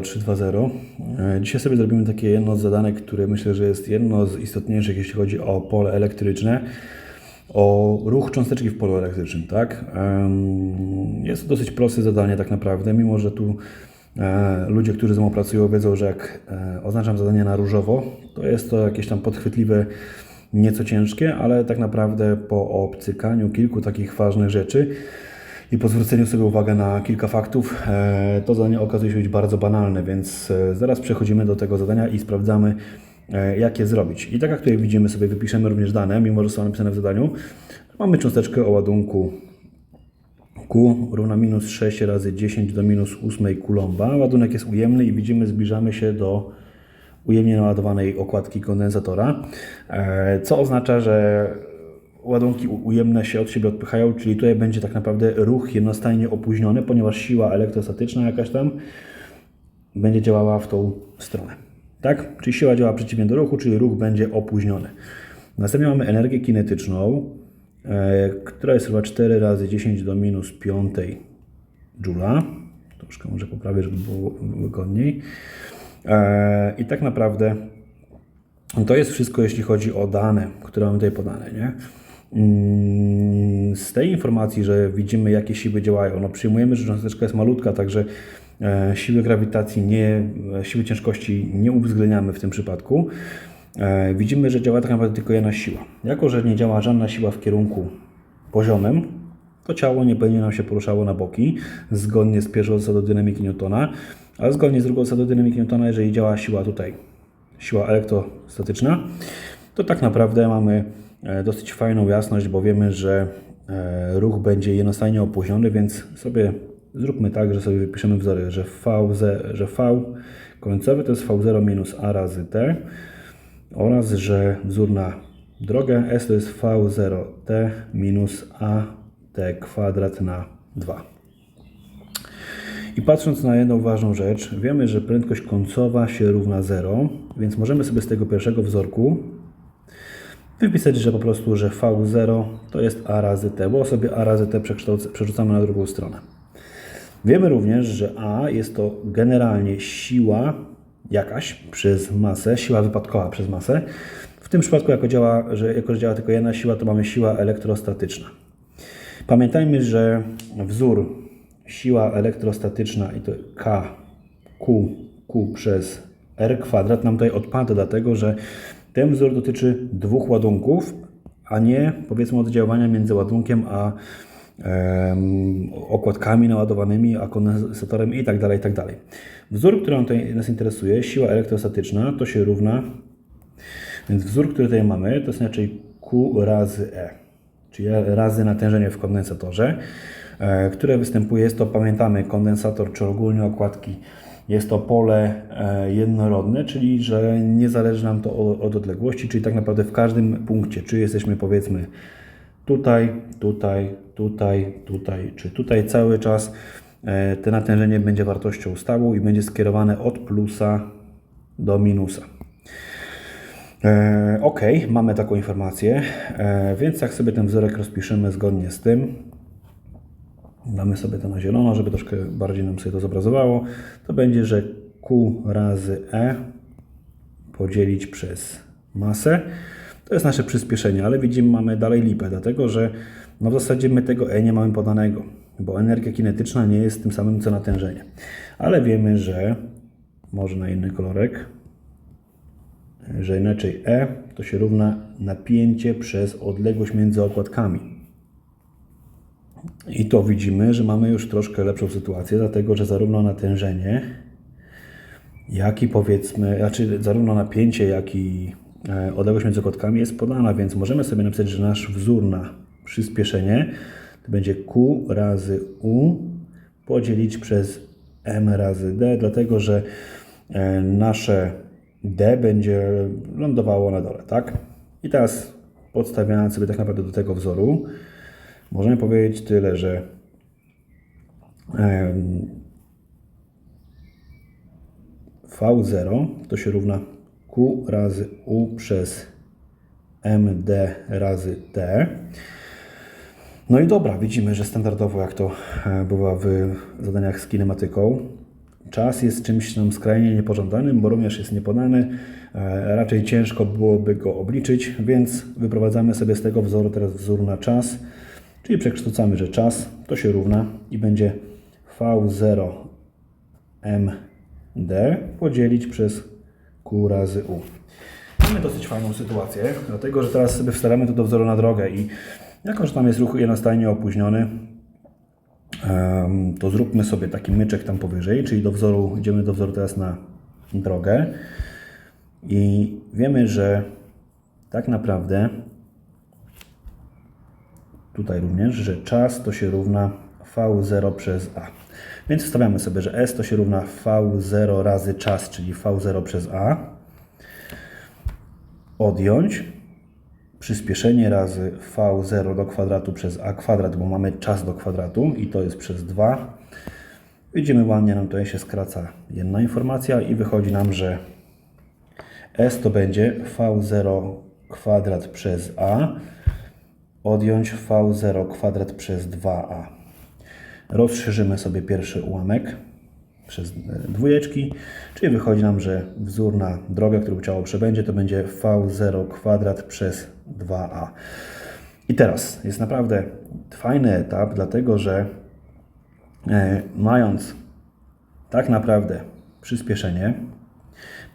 320. E, Dzisiaj sobie zrobimy takie jedno z zadanek, które myślę, że jest jedno z istotniejszych, jeśli chodzi o pole elektryczne, o ruch cząsteczki w polu elektrycznym, tak? Jest to dosyć proste zadanie tak naprawdę, mimo że tu e, ludzie, którzy ze mną pracują, wiedzą, że jak e, oznaczam zadanie na różowo, to jest to jakieś tam podchwytliwe, nieco ciężkie, ale tak naprawdę po obcykaniu kilku takich ważnych rzeczy i po zwróceniu sobie uwagi na kilka faktów, e, to zadanie okazuje się być bardzo banalne, więc e, zaraz przechodzimy do tego zadania i sprawdzamy, e, jak je zrobić. I tak jak tutaj widzimy, sobie wypiszemy również dane, mimo że są napisane w zadaniu. Mamy cząsteczkę o ładunku Q równa minus 6 razy 10 do minus 8 kulomba. Ładunek jest ujemny i widzimy, zbliżamy się do ujemnie naładowanej okładki kondensatora, co oznacza, że ładunki ujemne się od siebie odpychają, czyli tutaj będzie tak naprawdę ruch jednostajnie opóźniony, ponieważ siła elektrostatyczna jakaś tam będzie działała w tą stronę. Tak? Czyli siła działa przeciwnie do ruchu, czyli ruch będzie opóźniony. Następnie mamy energię kinetyczną, e, która jest chyba 4 razy 10 do minus 5 joula. Troszkę może poprawię, żeby było wygodniej. E, I tak naprawdę to jest wszystko, jeśli chodzi o dane, które mamy tutaj podane. Nie? Mm, Z tej informacji, że widzimy, jakie siły działają, no przyjmujemy, że cząsteczka jest malutka, także e, siły grawitacji, nie, e, siły ciężkości nie uwzględniamy w tym przypadku. E, Widzimy, że działa tak naprawdę tylko jedna siła. Jako, że nie działa żadna siła w kierunku poziomym, to ciało nie będzie nam się poruszało na boki, zgodnie z pierwszą zasadą dynamiki Newtona, a zgodnie z drugą zasadą dynamiki Newtona, jeżeli działa siła tutaj, siła elektrostatyczna, to tak naprawdę mamy dosyć fajną jasność, bo wiemy, że e, ruch będzie jednostajnie opóźniony, więc sobie zróbmy tak, że sobie wypiszemy wzory, że V, że v końcowy to jest V0 minus A razy T oraz, że wzór na drogę S to jest V0T minus AT kwadrat na 2. I patrząc na jedną ważną rzecz, wiemy, że prędkość końcowa się równa 0, więc możemy sobie z tego pierwszego wzorku wypisać, że po prostu, że V0 to jest A razy T, bo sobie A razy T przerzucamy na drugą stronę. Wiemy również, że A jest to generalnie siła jakaś przez masę, siła wypadkowa przez masę. W tym przypadku, jako, działa, że, jako że działa tylko jedna siła, to mamy siła elektrostatyczna. Pamiętajmy, że wzór siła elektrostatyczna i to K, Q, Q przez R kwadrat nam tutaj odpada, dlatego że ten wzór dotyczy dwóch ładunków, a nie powiedzmy oddziaływania między ładunkiem a em, okładkami naładowanymi, a kondensatorem i tak dalej, i tak dalej. Wzór, który tutaj nas interesuje, siła elektrostatyczna, to się równa, więc wzór, który tutaj mamy, to jest inaczej Q razy E, czyli razy natężenie w kondensatorze, e, które występuje, jest to, pamiętamy, kondensator, czy ogólnie okładki, jest to pole e, jednorodne, czyli że nie zależy nam to od, od odległości, czyli tak naprawdę w każdym punkcie, czy jesteśmy powiedzmy tutaj, tutaj, tutaj, tutaj, czy tutaj cały czas e, to natężenie będzie wartością stałą i będzie skierowane od plusa do minusa. E, ok, mamy taką informację, więc jak sobie ten wzorek rozpiszemy zgodnie z tym, damy sobie to na zielono, żeby troszkę bardziej nam sobie to zobrazowało, to będzie, że Q razy E podzielić przez masę. To jest nasze przyspieszenie, ale widzimy, mamy dalej lipę, dlatego że no w zasadzie my tego E nie mamy podanego, bo energia kinetyczna nie jest tym samym co natężenie. Ale wiemy, że może na inny kolorek, że inaczej E to się równa napięcie przez odległość między okładkami. I to widzimy, że mamy już troszkę lepszą sytuację, dlatego że zarówno natężenie, jak i powiedzmy, znaczy zarówno napięcie, jak i e, odległość między kotkami jest podana, więc możemy sobie napisać, że nasz wzór na przyspieszenie to będzie Q razy U podzielić przez M razy D, dlatego że e, nasze D będzie lądowało na dole, tak? I teraz podstawiając sobie tak naprawdę do tego wzoru, możemy powiedzieć tyle, że em, V0 to się równa Q razy U przez MD razy T. No i dobra, widzimy, że standardowo, jak to e, bywa w zadaniach z kinematyką, czas jest czymś nam skrajnie niepożądanym, bo również jest niepodany. E, Raczej ciężko byłoby go obliczyć, więc wyprowadzamy sobie z tego wzoru teraz wzór na czas, czyli przekształcamy, że czas to się równa i będzie V0 MD podzielić przez Q razy U. Mamy dosyć fajną sytuację, dlatego że teraz sobie wstawiamy to do wzoru na drogę i jako, że tam jest ruch jednostajnie opóźniony, to zróbmy sobie taki myczek tam powyżej, czyli do wzoru, idziemy do wzoru teraz na drogę i wiemy, że tak naprawdę tutaj również, że czas to się równa V0 przez A. Więc wstawiamy sobie, że S to się równa V0 razy czas, czyli V0 przez A. Odjąć przyspieszenie razy V0 do kwadratu przez A kwadrat, bo mamy czas do kwadratu i to jest przez 2. Widzimy ładnie, nam tutaj się skraca jedna informacja i wychodzi nam, że S to będzie V0 kwadrat przez A odjąć V0 kwadrat przez 2A. Rozszerzymy sobie pierwszy ułamek przez e, dwójeczki, czyli wychodzi nam, że wzór na drogę, którą ciało przebędzie, to będzie V0 kwadrat przez 2A. I teraz jest naprawdę fajny etap, dlatego że e, mając tak naprawdę przyspieszenie,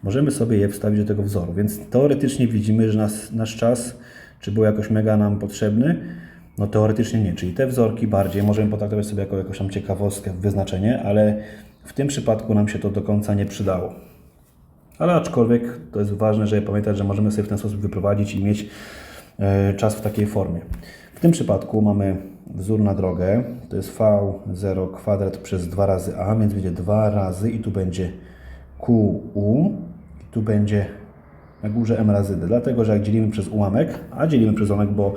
możemy sobie je wstawić do tego wzoru. Więc teoretycznie widzimy, że nas, nasz czas, czy był jakoś mega nam potrzebny, no teoretycznie nie. Czyli te wzorki bardziej możemy potraktować sobie jako jakąś tam ciekawostkę, wyznaczenie, ale w tym przypadku nam się to do końca nie przydało. Ale aczkolwiek to jest ważne, żeby pamiętać, że możemy sobie w ten sposób wyprowadzić i mieć e, czas w takiej formie. W tym przypadku mamy wzór na drogę, to jest v0 kwadrat przez 2 razy a, więc będzie 2 razy i tu będzie qu i tu będzie na górze m razy d. Dlatego, że jak dzielimy przez ułamek, a dzielimy przez ułamek, bo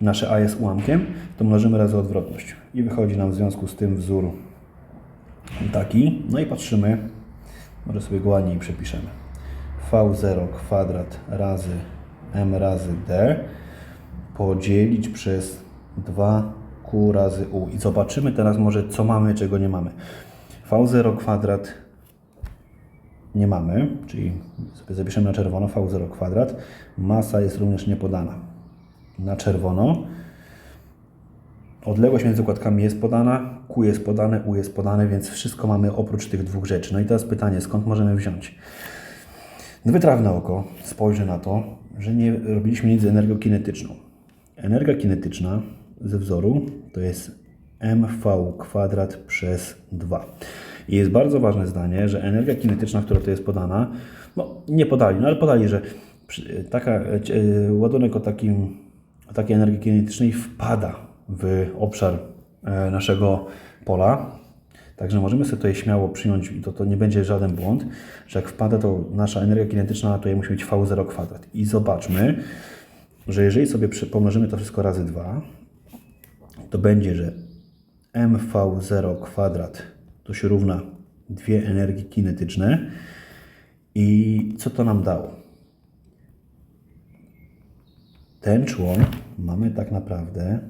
nasze a jest ułamkiem, to mnożymy razy odwrotność. I wychodzi nam w związku z tym wzór taki. No i patrzymy, może sobie go ładniej przepiszemy. V0 kwadrat razy m razy d podzielić przez 2q razy u. I zobaczymy teraz może, co mamy, czego nie mamy. V0 kwadrat nie mamy, czyli sobie zapiszemy na czerwono V0 kwadrat. Masa jest również niepodana. Na czerwono. Odległość między układkami jest podana, Q jest podane, U jest podane, więc wszystko mamy oprócz tych dwóch rzeczy. No i teraz pytanie, skąd możemy wziąć? Wytrawne oko spojrzy na to, że nie robiliśmy nic z energią kinetyczną. Energia kinetyczna ze wzoru to jest mv kwadrat przez 2. I jest bardzo ważne zdanie, że energia kinetyczna, która tu jest podana, no nie podali, no ale podali, że taka, e, ładunek o, takim, o takiej energii kinetycznej wpada w obszar e, naszego pola. Także możemy sobie tutaj śmiało przyjąć, i to, to nie będzie żaden błąd, że jak wpada, to nasza energia kinetyczna tutaj musi mieć V0 kwadrat. I zobaczmy, że jeżeli sobie pomnożymy to wszystko razy 2, to będzie, że mv0 kwadrat to się równa dwie energii kinetyczne. I co to nam dało? Ten człon mamy tak naprawdę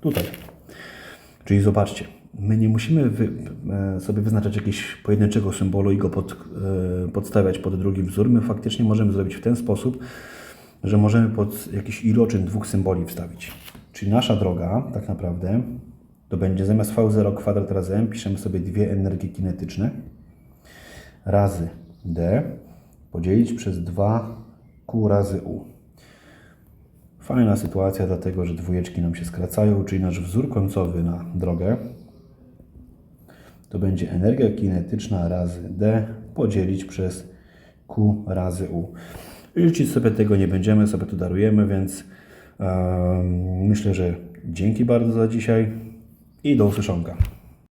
tutaj. Czyli zobaczcie, my nie musimy wy, e, sobie wyznaczać jakiegoś pojedynczego symbolu i go pod, e, podstawiać pod drugi wzór. My faktycznie możemy zrobić w ten sposób, że możemy pod jakiś iloczyn dwóch symboli wstawić. Czyli nasza droga tak naprawdę to będzie zamiast V0 kwadrat razy m piszemy sobie dwie energie kinetyczne razy d podzielić przez 2q razy u. Fajna sytuacja, dlatego że dwójeczki nam się skracają, czyli nasz wzór końcowy na drogę to będzie energia kinetyczna razy d podzielić przez q razy u. Liczyć sobie tego nie będziemy, sobie to darujemy, więc em, myślę, że dzięki bardzo za dzisiaj i do usłyszonka.